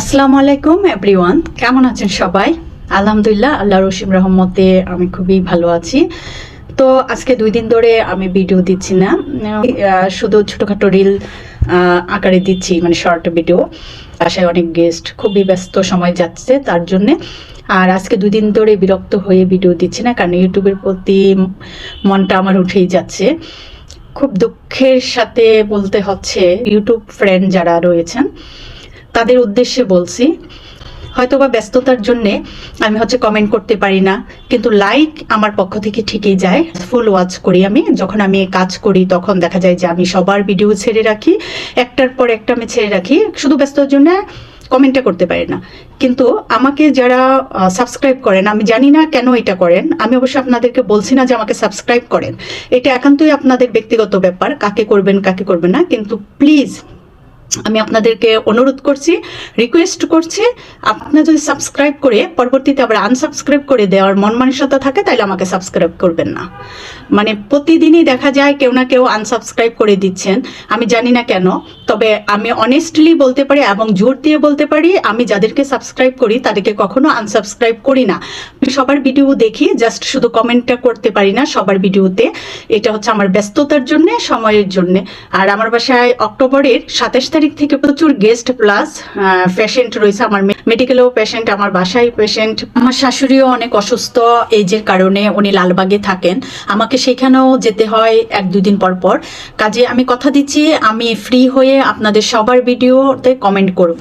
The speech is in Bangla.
আসসালামু আলাইকুম, এভরিওয়ান। কেমন আছেন সবাই? আলহামদুলিল্লাহ আল্লাহ রসিম রহমতে আমি খুবই ভালো আছি। তো আজকে দুই দিন ধরে আমি ভিডিও দিচ্ছি না। শুধু ছোটোখাটো রিল আকারে দিচ্ছি মানে শর্ট ভিডিও বাসায় অনেক গেস্ট খুবই ব্যস্ত সময় যাচ্ছে তার জন্যে। আর আজকে দুই দিন ধরে বিরক্ত হয়ে ভিডিও দিচ্ছি না, কারণ ইউটিউবের প্রতি মনটা আমার উঠেই যাচ্ছে। খুব দুঃখের সাথে বলতে হচ্ছে, ইউটিউব ফ্রেন্ড যারা রয়েছেন তাদের উদ্দেশ্যে বলছি, হয়তোবা ব্যস্ততার জন্যে আমি হচ্ছে কমেন্ট করতে পারি না, কিন্তু লাইক আমার পক্ষ থেকে ঠিকই যায়। ফুল ওয়াচ করি আমি। যখন আমি কাজ করি, তখন দেখা যায় যে আমি সবার ভিডিও ছেড়ে রাখি, একটার পর একটা আমি ছেড়ে রাখি। শুধু ব্যস্ততার জন্য কমেন্টটা করতে পারি না। কিন্তু আমাকে যারা সাবস্ক্রাইব করেন, আমি জানি না কেন এটা করেন। আমি অবশ্য আপনাদেরকে বলছি না যে আমাকে সাবস্ক্রাইব করেন। এটা একান্তই আপনাদের ব্যক্তিগত ব্যাপার, কাকে করবেন কাকে করবেন না। কিন্তু প্লিজ আমি আপনাদেরকে অনুরোধ করছি রিকোয়েস্ট করছি, আপনারা যদি সাবস্ক্রাইব করে পরবর্তীতে আবার আনসাবস্ক্রাইব করে দেওয়ার মন মানসিকতা থাকে, তাহলে আমাকে সাবস্ক্রাইব করবেন না। মানে প্রতিদিনই দেখা যায় কেউ না কেউ আনসাবস্ক্রাইব করে দিচ্ছেন। আমি জানি না কেন, তবে আমি অনেস্টলি বলতে পারি এবং জোর দিয়ে বলতে পারি, আমি যাদেরকে সাবস্ক্রাইব করি, তাদেরকে কখনো আনসাবস্ক্রাইব করি না। আমি সবার ভিডিও দেখি জাস্ট শুধু কমেন্টটা করতে পারি না, সবার ভিডিওতে এটা হচ্ছে আমার ব্যস্ততার জন্য, সময়ের জন্য। আর আমার বাসায় অক্টোবরের সাতাশ তারিখ থেকে প্রচুর গেস্ট প্লাস পেশেন্ট রয়েছে আমার মেডিকেলেও পেশেন্ট আমার বাসায় পেশেন্ট আমার শাশুড়িও অনেক অসুস্থ এজের কারণে উনি লালবাগে থাকেন। আমাকে সেখানেও যেতে হয় এক দুদিন পর পর। কাজে আমি কথা দিচ্ছি, আমি ফ্রি হয়ে আপনাদের সবার ভিডিওতে কমেন্ট করব।